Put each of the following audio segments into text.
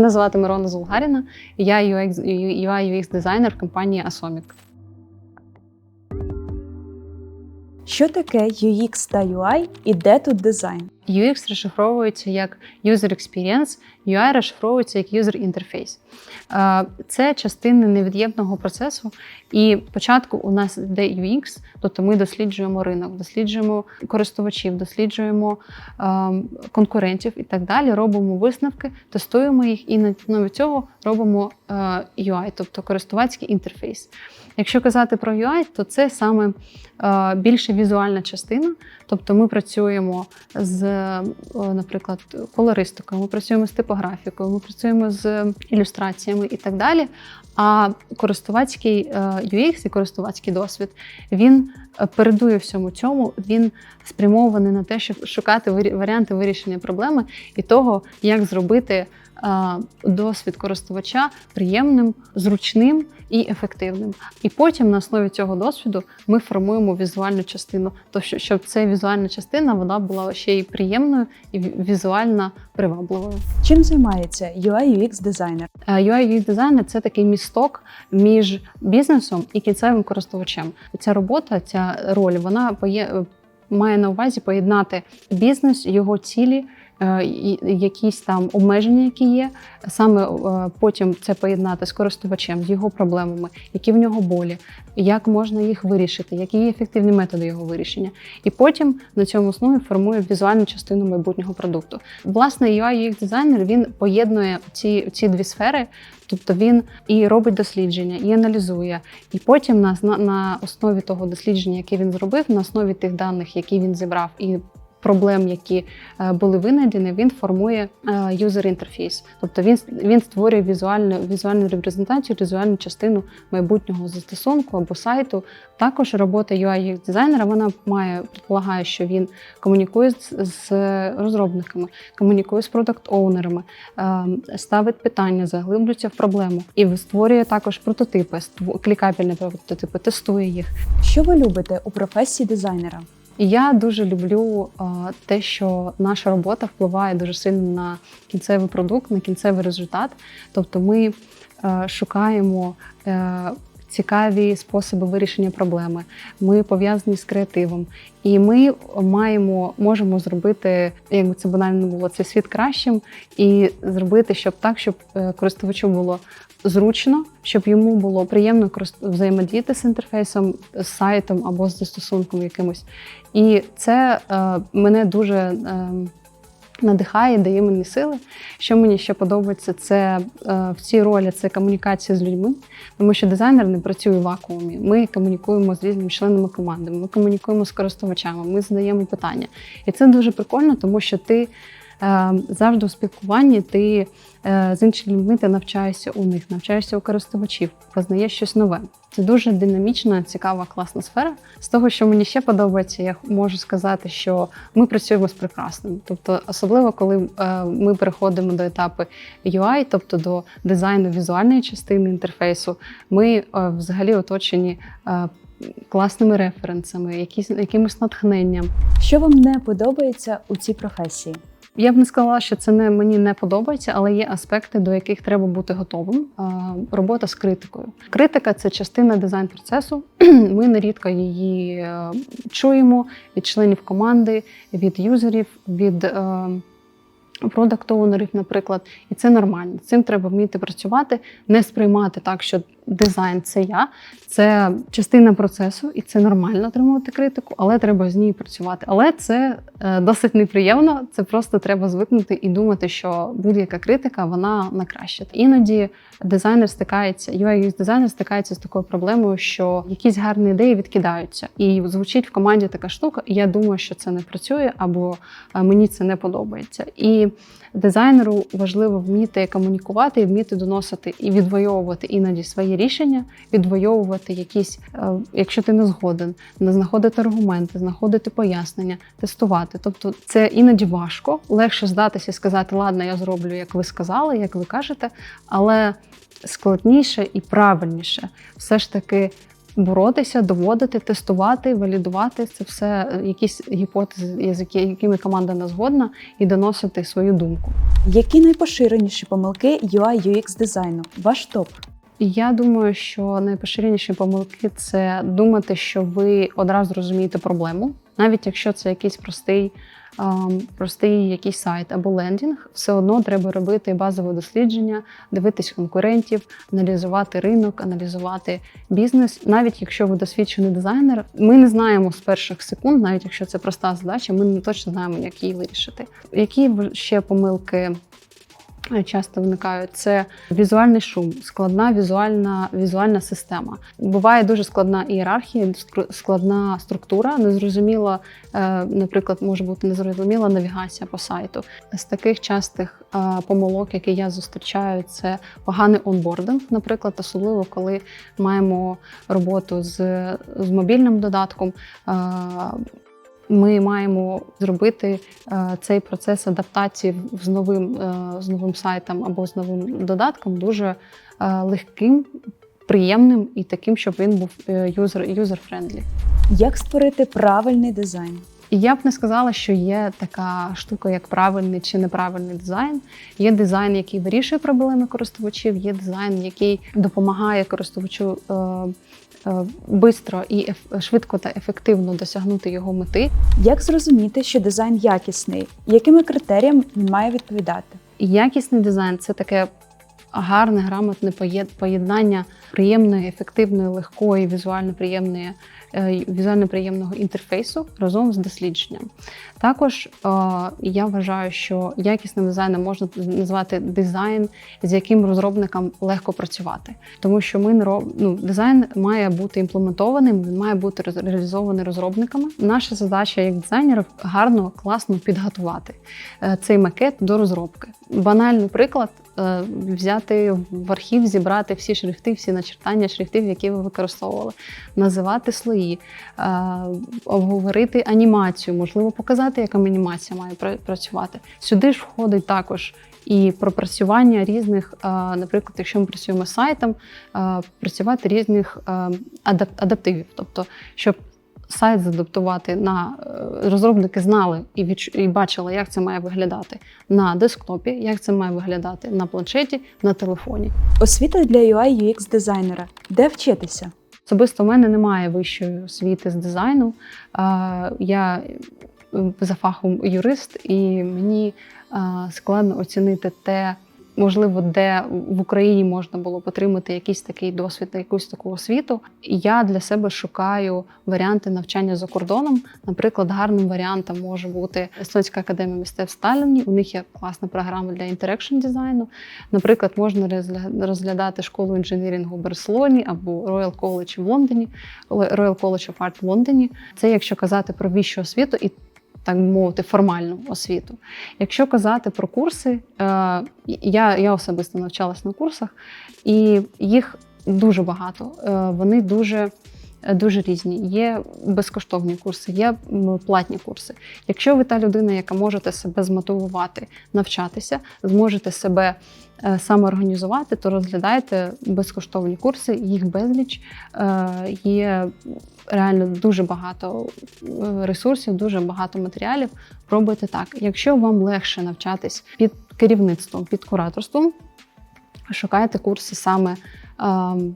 Мене звати Мирона Зулгаріна, я UX, UI UX дизайнер компанії Asomik. Що таке UX та UI і де тут дизайн? UX розшифровується як User Experience, UI розшифровується як User Interface. Це частини невід'ємного процесу. І спочатку у нас йде UX, тобто ми досліджуємо ринок, досліджуємо користувачів, досліджуємо конкурентів і так далі. Робимо висновки, тестуємо їх і на основі цього робимо UI, тобто користувацький інтерфейс. Якщо казати про UI, то це саме е, більше візуальна частина. Тобто ми працюємо з, е, наприклад, колористикою, ми працюємо з типографікою, ми працюємо з ілюстраціями і так далі. А користувацький е, UX і користувацький досвід він передує всьому цьому, він спрямований на те, щоб шукати варі- варіанти вирішення проблеми і того, як зробити досвід користувача приємним, зручним і ефективним. І потім на основі цього досвіду ми формуємо візуальну частину, то щоб ця візуальна частина вона була ще й приємною і візуально привабливою. Чим займається UI UX дизайнер? Е, UI UX дизайнер це такий місток між бізнесом і кінцевим користувачем. Ця робота, ця роль, вона поє- має на увазі поєднати бізнес, його цілі. Е, Якісь там обмеження, які є, саме е, потім це поєднати з користувачем, з його проблемами, які в нього болі, як можна їх вирішити, які є ефективні методи його вирішення. І потім на цьому основі формує візуальну частину майбутнього продукту. Власне, UI UX дизайнер він поєднує ці, ці дві сфери, тобто він і робить дослідження, і аналізує. І потім на, на, на основі того дослідження, яке він зробив, на основі тих даних, які він зібрав, і проблем, які е, були винайдені, він формує юзер інтерфейс. Тобто він, він створює візуальну, візуальну репрезентацію, візуальну частину майбутнього застосунку або сайту. Також робота UI дизайнера вона має предполагає, що він комунікує з, з розробниками, комунікує з продакт-оунерами, е, ставить питання, заглиблюється в проблему і створює також прототипи, клікабельні прототипи, тестує їх. Що ви любите у професії дизайнера? І я дуже люблю е, те, що наша робота впливає дуже сильно на кінцевий продукт, на кінцевий результат. Тобто ми е, шукаємо. е, Цікаві способи вирішення проблеми. Ми пов'язані з креативом, і ми маємо можемо зробити, як би це банально було, цей світ кращим, і зробити, щоб так, щоб користувачу було зручно, щоб йому було приємно взаємодіяти з інтерфейсом, з сайтом або з застосунком якимось. І це е, мене дуже е, надихає, дає мені сили. Що мені ще подобається, це е, в цій ролі це комунікація з людьми, тому що дизайнер не працює в вакуумі. Ми комунікуємо з різними членами команди, ми комунікуємо з користувачами, ми задаємо питання. І це дуже прикольно, тому що ти завжди у спілкуванні, ти е, з іншими людьми ти навчаєшся у них, навчаєшся у користувачів, познаєш щось нове. Це дуже динамічна, цікава, класна сфера. З того, що мені ще подобається, я можу сказати, що ми працюємо з прекрасним. Тобто, особливо коли е, ми переходимо до етапу UI, тобто до дизайну візуальної частини інтерфейсу, ми е, взагалі оточені е, класними референсами, якимось натхненням. Що вам не подобається у цій професії? Я б не сказала, що це не мені не подобається, але є аспекти, до яких треба бути готовим. Робота з критикою. Критика це частина дизайн-процесу. Ми нерідко її е, чуємо від членів команди, від юзерів, від е, продакт-оунерів, наприклад, і це нормально. Цим треба вміти працювати, не сприймати так, що дизайн це я, це частина процесу, і це нормально отримувати критику, але треба з нею працювати. Але це е, досить неприємно. Це просто треба звикнути і думати, що будь-яка критика вона на краще. Іноді дизайнер стикається, UI дизайнер стикається з такою проблемою, що якісь гарні ідеї відкидаються, і звучить в команді така штука, і я думаю, що це не працює, або е, мені це не подобається. І дизайнеру важливо вміти комунікувати і вміти доносити і відвоювати іноді свої рішення, відвоювати якісь, е, якщо ти не згоден, не знаходити аргументи, знаходити пояснення, тестувати. Тобто це іноді важко, легше здатися і сказати, ладно, я зроблю, як ви сказали, як ви кажете, але складніше і правильніше все ж таки боротися, доводити, тестувати, валідувати це все якісь гіпотези, з якими команда не згодна, і доносити свою думку. Які найпоширеніші помилки UI UX дизайну? Ваш топ. Я думаю, що найпоширеніші помилки це думати, що ви одразу розумієте проблему, навіть якщо це якийсь простий, простий якийсь сайт або лендінг, все одно треба робити базове дослідження, дивитись конкурентів, аналізувати ринок, аналізувати бізнес. Навіть якщо ви досвідчений дизайнер, ми не знаємо з перших секунд, навіть якщо це проста задача, ми не точно знаємо, як її вирішити. Які ще помилки часто виникають, це візуальний шум, складна візуальна, візуальна система. Буває дуже складна ієрархія, складна структура, незрозуміла, наприклад, може бути незрозуміла навігація по сайту. З таких частих помилок, які я зустрічаю, це поганий онбординг, наприклад, особливо коли маємо роботу з, з мобільним додатком. Ми маємо зробити е, цей процес адаптації з новим, е, з новим сайтом або з новим додатком дуже е, легким, приємним і таким, щоб він був юзер, юзер-френдлі. Як створити правильний дизайн? Я б не сказала, що є така штука, як правильний чи неправильний дизайн. Є дизайн, який вирішує проблеми користувачів, є дизайн, який допомагає користувачу бистро і швидко та ефективно досягнути його мети. Як зрозуміти, що дизайн якісний? Якими критеріями він має відповідати? Якісний дизайн це таке гарне, грамотне поєд- поєднання приємної, ефективної, легкої, візуально приємної, е, візуально приємного інтерфейсу разом з дослідженням. Також е, я вважаю, що якісним дизайном можна назвати дизайн, з яким розробникам легко працювати, тому що ми не роб... ну, дизайн має бути імплементованим, він має бути реалізований розробниками. Наша задача як дизайнерів гарно, класно підготувати е, цей макет до розробки. Банальний приклад. Е, Взяти в архів, зібрати всі шрифти, всі начертання шрифтів, які ви використовували, називати слої, е, обговорити анімацію, можливо, показати, яка анімація має працювати. Сюди ж входить також і пропрацювання різних, е, наприклад, якщо ми працюємо з сайтом, працювати різних адаптивів, тобто, щоб сайт задаптувати на е, розробники знали і відч... і бачили, як це має виглядати на десктопі, як це має виглядати на планшеті, на телефоні. Освіта для UI UX дизайнера. Де вчитися? Особисто в мене немає вищої освіти з дизайну. Е, Я е, за фахом юрист, і мені складно оцінити те, можливо, де в Україні можна було б отримати якийсь такий досвід, якусь таку освіту. Я для себе шукаю варіанти навчання за кордоном. Наприклад, гарним варіантом може бути Естонська академія мистецтв Сталіні. У них є класна програма для інтерекшн дизайну. Наприклад, можна розгля- розглядати школу інженірінгу в Барселоні або Royal College в Лондоні, Royal College of Art в Лондоні. Це якщо казати про вищу освіту і так би мовити, формальну освіту. Якщо казати про курси, е, я, я особисто навчалась на курсах, і їх дуже багато. Е, Вони дуже. Дуже різні. Є безкоштовні курси, є платні курси. Якщо ви та людина, яка можете себе змотивувати, навчатися, зможете себе е, самоорганізувати, то розглядайте безкоштовні курси, їх безліч. Е, Є реально дуже багато е, ресурсів, дуже багато матеріалів. Пробуйте так. Якщо вам легше навчатись під керівництвом, під кураторством, шукайте курси саме ем,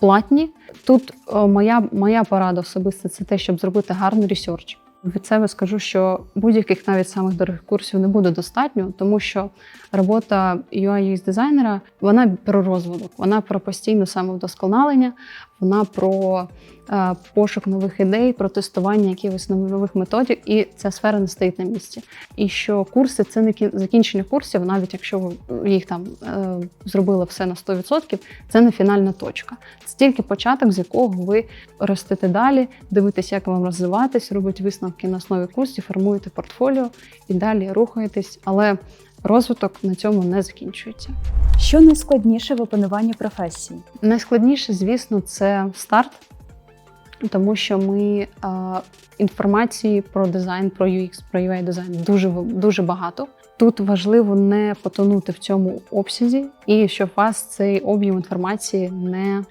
платні. Тут е, моя, моя порада особиста це те, щоб зробити гарний ресерч. Від себе скажу, що будь-яких навіть самих дорогих курсів не буде достатньо, тому що робота UI UX дизайнера вона про розвиток, вона про постійне самовдосконалення, вона про е, пошук нових ідей, про тестування якихось нових методів, і ця сфера не стоїть на місці. І що курси це не кі- закінчення курсів, навіть якщо ви їх там е, зробили все на 100%, це не фінальна точка. Це тільки початок, з якого ви ростете далі, дивитесь, як вам розвиватись, робите висновки на основі курсів, формуєте портфоліо і далі рухаєтесь. Але розвиток на цьому не закінчується. Що найскладніше в опануванні професії? Найскладніше, звісно, це старт, тому що ми е, інформації про дизайн, про UX, про UI дизайн дуже, дуже багато. Тут важливо не потонути в цьому обсязі, і щоб вас цей об'єм інформації не,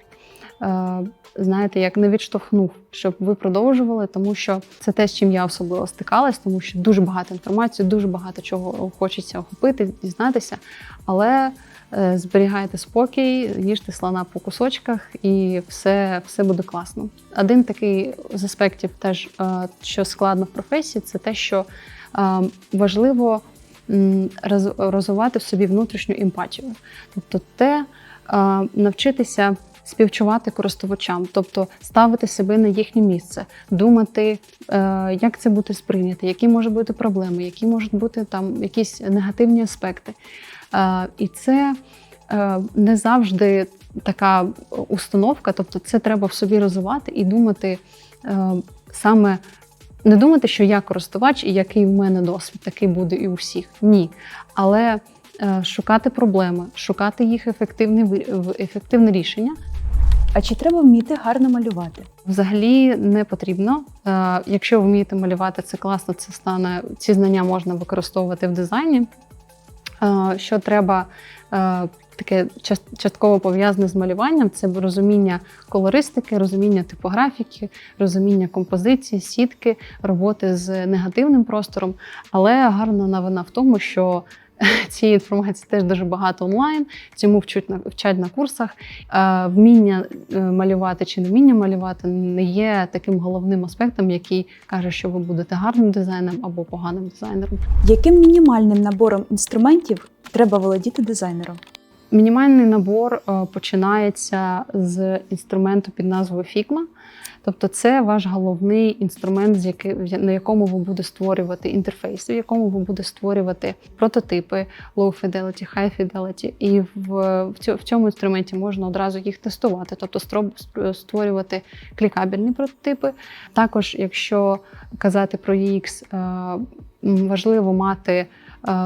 знаєте, як не відштовхнув, щоб ви продовжували, тому що це те, з чим я особливо стикалась, тому що дуже багато інформації, дуже багато чого хочеться охопити, дізнатися. Але е, зберігайте спокій, їжте слона по кусочках, і все, все буде класно. Один такий з аспектів, теж е, що складно в професії, це те, що е, важливо розвивати в собі внутрішню емпатію. Тобто, те е, навчитися співчувати користувачам, тобто ставити себе на їхнє місце, думати, е, як це буде сприйнято, які можуть бути проблеми, які можуть бути там якісь негативні аспекти. Е, І це е, не завжди така установка, тобто це треба в собі розвивати і думати саме. Не думати, що я користувач і який в мене досвід, такий буде і у всіх. Ні. Але шукати проблеми, шукати їх ефективне, ефективне рішення А чи треба вміти гарно малювати? Взагалі не потрібно. Е, Якщо ви вмієте малювати, це класно, це стане ці знання можна використовувати в дизайні. Е, Що треба е, таке част- частково пов'язане з малюванням, це розуміння колористики, розуміння типографіки, розуміння композиції, сітки, роботи з негативним простором. Але гарна новина в тому, що цієї інформації теж дуже багато онлайн, цьому вчуть на вчать на курсах. Е, Вміння е, малювати чи не вміння малювати не є таким головним аспектом, який каже, що ви будете гарним дизайнером або поганим дизайнером. Яким мінімальним набором інструментів треба володіти дизайнером? Мінімальний набор е, починається з інструменту під назвою Figma. Тобто, це ваш головний інструмент, на якому ви будете створювати інтерфейси, в якому ви будете створювати прототипи low fidelity, high fidelity. І в, в цьо- в цьому інструменті можна одразу їх тестувати, тобто створювати клікабельні прототипи. Також, якщо казати про UX, е, важливо мати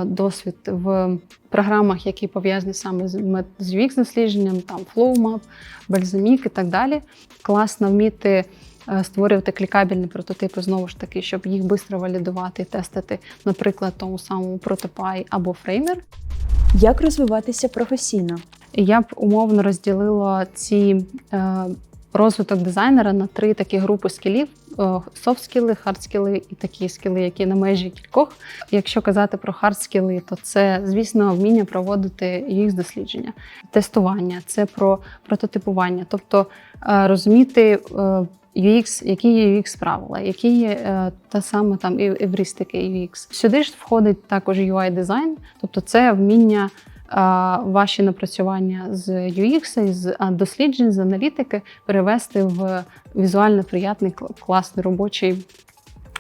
досвід в програмах, які пов'язані саме з з UX-дослідженням, там FlowMap, Balsamiq і так далі. Класно вміти е, створювати клікабельні прототипи знову ж таки, щоб їх швидко валідувати і тестити, наприклад, тому самому Protopie або Framer. Як розвиватися професійно? Я б умовно розділила ці е, розвиток дизайнера на три такі групи скілів: софт скіли, хард скіли і такі скіли, які на межі кількох. Якщо казати про хард скіли, то це, звісно, вміння проводити їх дослідження, тестування, це про прототипування, тобто е, розуміти. е, UX, які є UX правила, які є е, та саме там і евристики UX. Сюди ж входить також UI дизайн, тобто це вміння ваші напрацювання з UX, з досліджень, з аналітики перевести в візуально приятний, класний робочий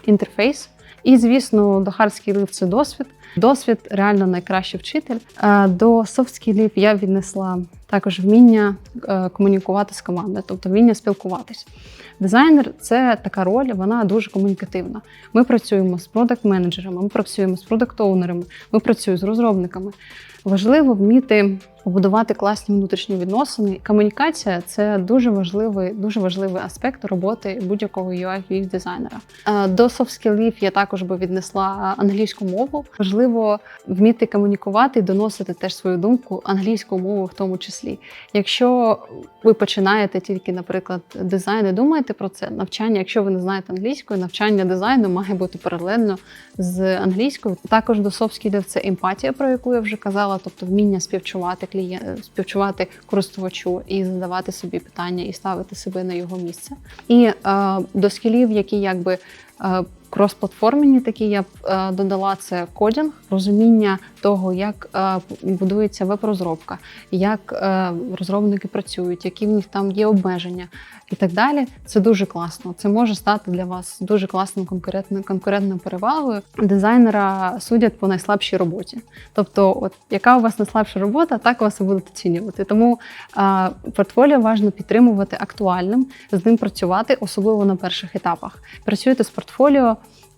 інтерфейс. І, звісно, до skillів це досвід. Досвід реально найкращий вчитель. До skillів я віднесла також вміння е, комунікувати з командою, тобто вміння спілкуватись. Дизайнер це така роль, вона дуже комунікативна. Ми працюємо з продакт-менеджерами, ми працюємо з продакт-оунерами, ми працюємо з розробниками. Важливо вміти побудувати класні внутрішні відносини. Комунікація це дуже важливий, дуже важливий аспект роботи будь-якого UI UX дизайнера. Е, До skillів я також би віднесла англійську мову. Важливо вміти комунікувати і доносити теж свою думку англійською мовою в тому числі. Якщо ви починаєте тільки, наприклад, дизайн і думаєте про це, навчання, якщо ви не знаєте англійської, навчання дизайну має бути паралельно з англійською. Також до skillів це емпатія, про яку я вже казала, тобто вміння співчувати клієнт, співчувати користувачу і задавати собі питання і ставити себе на його місце. І е, до скілів, які якби е, кросплатформені, такі я б е, додала це кодінг, розуміння того, як е, будується веб-розробка, як е, розробники працюють, які в них там є обмеження і так далі. Це дуже класно. Це може стати для вас дуже класним конкурентною конкурентною перевагою. Дизайнера судять по найслабшій роботі. Тобто, от яка у вас найслабша робота, так вас і будуть оцінювати. Тому е, портфоліо важливо підтримувати актуальним, з ним працювати, особливо на перших етапах. Працюйте з портфоліо.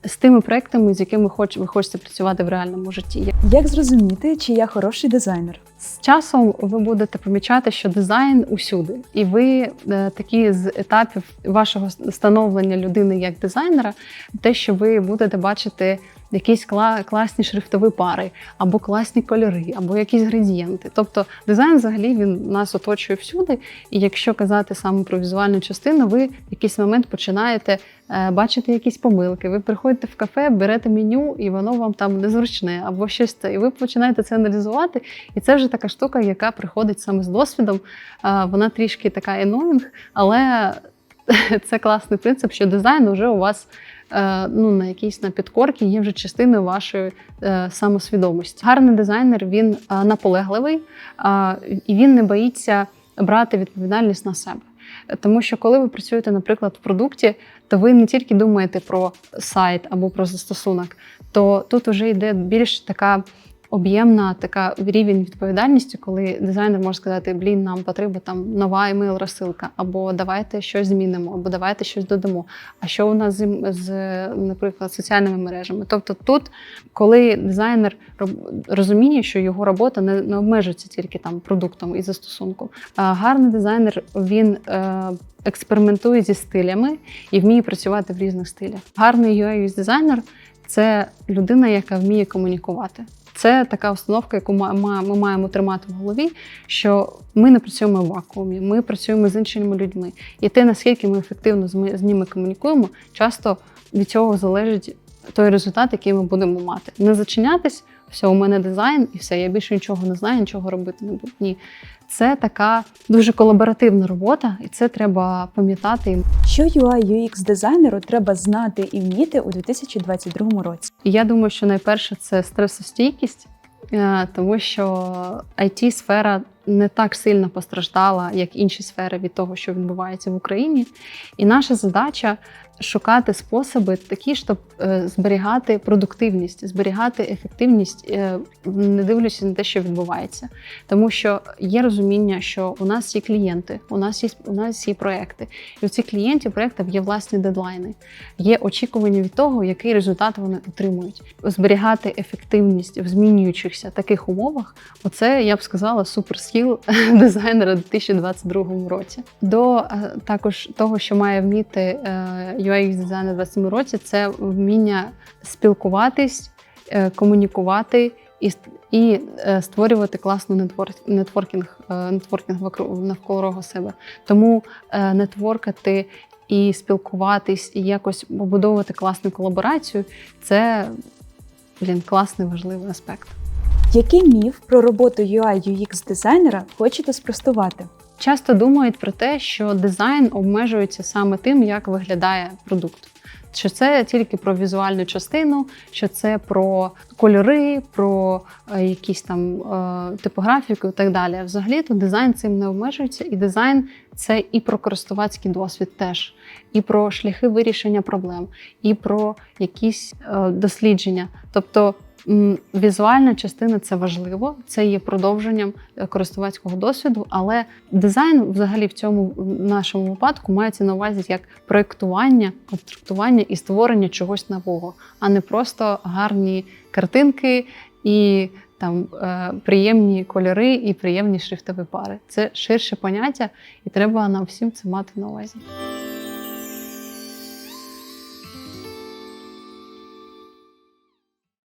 З тими проектами, з якими хоч, ви хочете працювати в реальному житті. Як зрозуміти, чи я хороший дизайнер? З часом ви будете помічати, що дизайн усюди, і ви е, такі з етапів вашого становлення людини як дизайнера, те, що ви будете бачити якісь кла- класні шрифтові пари, або класні кольори, або якісь градієнти. Тобто дизайн взагалі він нас оточує всюди. І якщо казати саме про візуальну частину, ви в якийсь момент починаєте е, бачити якісь помилки. Ви приходите в кафе, берете меню, і воно вам там незручне, або щось це. І ви починаєте це аналізувати. І це вже така штука, яка приходить саме з досвідом. Е, Вона трішки така еномінг, але це класний принцип, що дизайн вже у вас ну, на якійсь на підкорці є вже частиною вашої е, самосвідомості. Гарний дизайнер він е, наполегливий е, і він не боїться брати відповідальність на себе. Тому що коли ви працюєте, наприклад, в продукті, то ви не тільки думаєте про сайт або про застосунок, то тут вже йде більш така об'ємна така рівень відповідальності, коли дизайнер може сказати: блін, нам потрібна там нова емейл розсилка, або давайте щось змінимо, або давайте щось додамо. А що у нас з, з наприклад, соціальними мережами? Тобто, тут, коли дизайнер розуміє, що його робота не, не обмежується тільки там продуктом і застосунком. А гарний дизайнер він е, експериментує зі стилями і вміє працювати в різних стилях. Гарний UI дизайнер це людина, яка вміє комунікувати. Це така установка, яку ми маємо тримати в голові, що ми не працюємо в вакуумі, ми працюємо з іншими людьми. І те, наскільки ми ефективно з ними комунікуємо, часто від цього залежить той результат, який ми будемо мати. Не зачинятись, все, у мене дизайн, і все, я більше нічого не знаю, нічого робити не буду. Ні. Це така дуже колаборативна робота, і це треба пам'ятати. Що UI UX дизайнеру треба знати і вміти у 2022 році? І я думаю, що найперше це стресостійкість, е, тому що it сфера не так сильно постраждала, як інші сфери від того, що відбувається в Україні. І наша задача шукати способи такі, щоб е, зберігати продуктивність, зберігати ефективність, е, не дивлячись на те, що відбувається. Тому що є розуміння, що у нас є клієнти, у нас є у нас є проекти, і у цих клієнтів проєктів є власні дедлайни є очікування від того, який результат вони отримують. Зберігати ефективність в змінюючихся таких умовах, оце я б сказала суперскіл дизайнера у 2022 році. До е, також того, що має вміти UX дизайнер у 2022 році, це вміння спілкуватись, е, комунікувати і і е, створювати класну нетворкінг, е, нетворкінг навколо себе. Тому нетворкати і спілкуватись, і якось побудовувати класну колаборацію це блін, класний важливий аспект. Який міф про роботу UI UX дизайнера хочете спростувати? Часто думають про те, що дизайн обмежується саме тим, як виглядає продукт. Що це тільки про візуальну частину, що це про кольори, про е, якісь там е, типографіку і так далі. Взагалі то дизайн цим не обмежується, і дизайн це і про користувацький досвід теж, і про шляхи вирішення проблем, і про якісь е, дослідження. Тобто візуальна частина це важливо, це є продовженням е, користувацького досвіду, але дизайн, взагалі, в цьому нашому випадку мається на увазі як проєктування, конструктування і створення чогось нового, а не просто гарні картинки і там е, приємні кольори і приємні шрифтові пари. Це ширше поняття, і треба нам всім це мати на увазі.